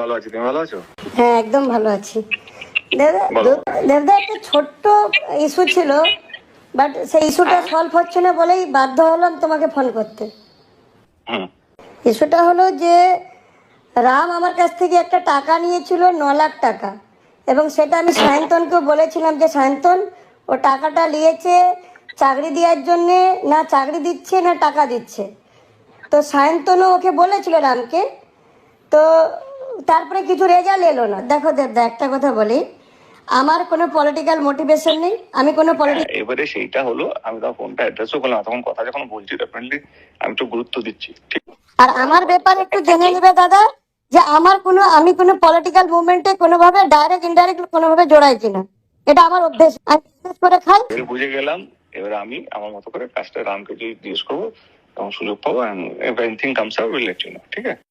ভালো আছি তুমি ভালো আছো? হ্যাঁ একদম ভালো আছি। দেবদা বলো। দেবদা একটা ছোট্ট ইস্যু ছিল বাট সেই ইস্যুটা সলভ হচ্ছে না বলেই বাধ্য হলাম তোমাকে ফোন করতে। ইস্যুটা হলো যে রাম আমার কাছ থেকে একটা টাকা নিয়েছিল ন লাখ টাকা। এবং সেটা আমি সায়ন্তনকেও বলেছিলাম যে সায়ন্তন ও টাকাটা নিয়েছে চাকরি দেওয়ার জন্যে না চাকরি দিচ্ছে না টাকা দিচ্ছে। তো সায়ন্তনও ওকে বলেছিল রামকে। তো তারপরে কিছু রেজাল্ট এলো না। দেখো দেবদা একটা কথা বলি। আমার কোনো পলিটিক্যাল মোটিভেশন নেই আমি কোনো পলিটিক্যাল এবারে সেইটা হলো আমি তখন ফোনটা অ্যাড্রেসও করলাম তখন কথা যখন বলছি ডেফিনেটলি আমি একটু গুরুত্ব দিচ্ছি ঠিক? আর আমার ব্যাপারে একটু জেনে নেবে দাদা যে আমার কোনো আমি কোনো পলিটিক্যাল মুভমেন্টে কোনোভাবে ডাইরেক্ট ইনডাইরেক্ট কোনোভাবে জড়াই কিনা। এটা আমার অভ্যেস। আমি বিশেষ করে খাই। বুঝে গেলাম এবারে আমি আমার মতো করে কাজটা রামকে যদি জিজ্ঞেস করব তখন সুযোগ পাবো anything comes out will let you know ঠিক আছে?